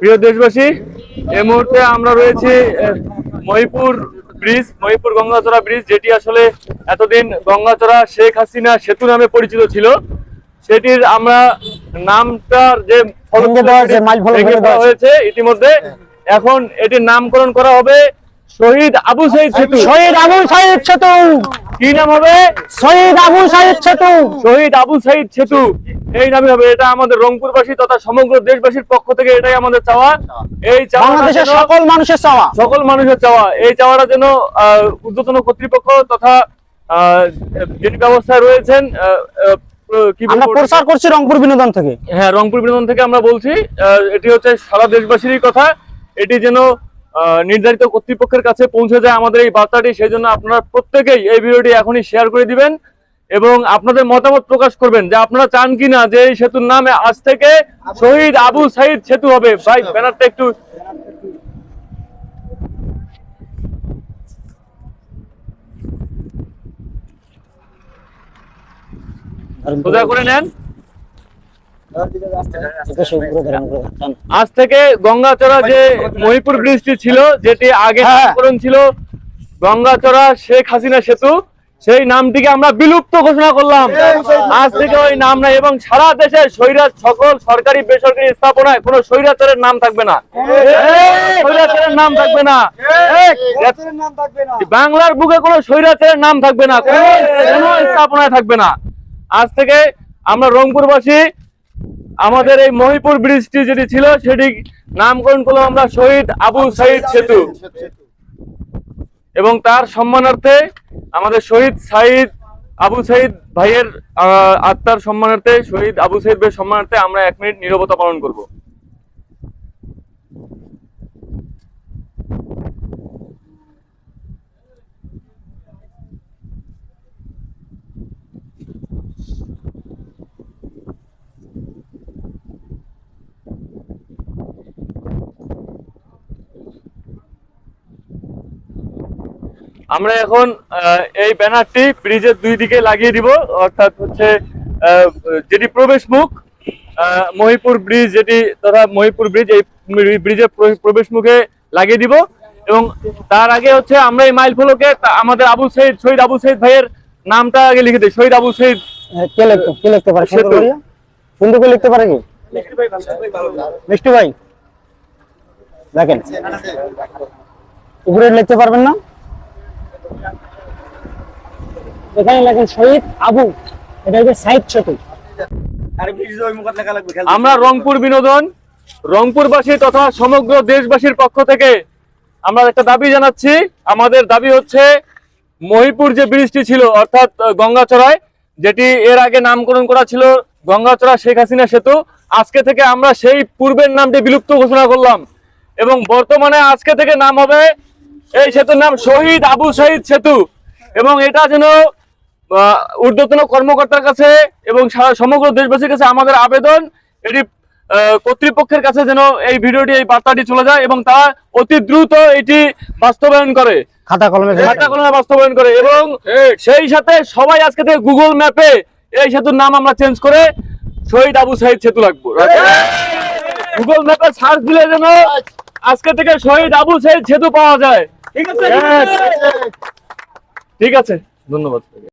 প্রিয় দেশবাসী এই মুহূর্তে আমরা রয়েছি মহিপুর ব্রিজ মহিপুর গঙ্গাচড়া ব্রিজ যেটি আসলে এতদিন গঙ্গাচড়া শেখ হাসিনা সেতু নামে পরিচিত ছিল। সেটির আমরা নামটার যে হয়েছে, ইতিমধ্যে। এখন এটির নামকরণ করা হবে শহীদ আবু সাইদ সেতু। শহীদ আবু সাইদ সেতু। কি নাম হবে? শহীদ আবু সাইদ সেতু। শহীদ আবু সাইদ সেতু। এই নামে হবে এটা আমাদের রংপুরবাসী তথা সমগ্র দেশবাসীর পক্ষ থেকে এটাই আমাদের চাওয়া। এই চাওয়া বাংলাদেশের সকল মানুষের চাওয়া। সকল মানুষের চাওয়া। এই চাওয়াটা যেন ঊর্ধ্বতন কর্তৃপক্ষ তথা আহ, যিনি ব্যবস্থায় রয়েছেন আমরা প্রচার করছি রংপুর বিনোদন থেকে। হ্যাঁ রংপুর বিনোদন থেকে আমরা বলছি আহ, এটি হচ্ছে সারা দেশবাসীরই কথা। এটি যেন নির্ধারিত কর্তৃপক্ষের কাছে পৌঁছে যায় আমাদের এই বার্তাটি সেই জন্য আপনারা প্রত্যেকেই এই ভিডিওটি এখনই শেয়ার করে দিবেন এবং আপনাদের মতামত প্রকাশ করবেন যে আপনারা চান কিনা যে এই সেতুর নামে আজ থেকে শহীদ আবু সাইদ সেতু হবে। ভাই, ব্যানারটা একটু সোজা করে নেন। আজ থেকে গঙ্গাচড়া যে মহিপুর ব্রিজটি ছিল যেটি আগে হ্যাঁ। ছিল গঙ্গাচড়া শেখ হাসিনা সেতু সেই নামটিকে আমরা বিলুপ্ত ঘোষণা করলাম। আজ থেকে ওই নাম নাই এবং সারা দেশে স্বৈরাচ সকল সরকারি বেসরকারি স্থাপনায় কোনো স্বৈরাচারের নাম থাকবে না। স্বৈরাচারের নাম থাকবে না। বাংলার বুকে কোনো স্বৈরাচারের নাম থাকবে না কোনো স্থাপনায় থাকবে না। আজ থেকে আমরা রংপুরবাসী আমাদের এই মহিপুর ব্রিজটি যেটি ছিল, সেটি নামকরণ করলাম আমরা শহীদ আবু সাইদ সেতু। এবং তার সম্মানার্থে আমাদের শহীদ সাইদ আবু সাইদ ভাইয়ের আত্মার সম্মানার্থে, শহীদ আবু সাইদ ভাইয়ের সম্মানার্থে আমরা এক মিনিট নিরবতা পালন করব। আমরা এখন এই ব্যানারটি ব্রিজের দুই দিকে লাগিয়ে দিব অর্থাৎ হচ্ছে যেটি প্রবেশ মুখ মহিপুর ব্রিজ যেটি তথা মহিপুর ব্রিজ এই ব্রিজের প্রবেশ মুখে লাগিয়ে দিব। এবং তার আগে হচ্ছে আমরা এই মাইল ফলকে আমাদের আবু সৈদ শহীদ আবু সৈদ ভাইয়ের নামটা আগে লিখে দিই শহীদ আবু সৈদ কে লিখতে? কে লিখতে পারে? সেতু। সুন্দর করে লিখতে পারে কি? মিষ্টি ভাই। দেখেন। উপরে লিখতে পারবেন না? এখানে লেখেন শহীদ আবু। এটা হচ্ছে সাইদ সেতু আমরা রংপুর বিনোদন রংপুরবাসী তথা সমগ্র দেশবাসীর পক্ষ থেকে আমরা একটা দাবি জানাচ্ছি। আমাদের দাবি হচ্ছে মহিপুর যে ব্রিজটি ছিল অর্থাৎ গঙ্গাচড়ায় যেটি এর আগে নামকরণ করা ছিল গঙ্গাচড়া শেখ হাসিনা সেতু আজকে থেকে আমরা সেই পূর্বের নামটি বিলুপ্ত ঘোষণা করলাম। এবং বর্তমানে আজকে থেকে নাম হবে এই সেতুর নাম শহীদ আবু শহীদ সেতু। এবং এটা যেন ঊর্ধ্বতন কর্মকর্তার কাছে এবং সারা সমগ্র দেশবাসীর কাছে আমাদের আবেদন এটি আহ, কর্তৃপক্ষের কাছে যেন এই ভিডিওটি এই বার্তাটি চলে যায় এবং তা অতি দ্রুত এটি বাস্তবায়ন করে। খাতা কলমে খাতা কলমে বাস্তবায়ন করে এবং সেই সাথে সবাই আজকে থেকে গুগল ম্যাপে এই সেতুর নাম আমরা চেঞ্জ করে শহীদ আবু সাইদ সেতু রাখব। গুগল ম্যাপে সার্চ দিলে যেন আজকে থেকে শহীদ আবু সাইদ সেতু পাওয়া যায়। ঠিক আছে ঠিক আছে। ধন্যবাদ।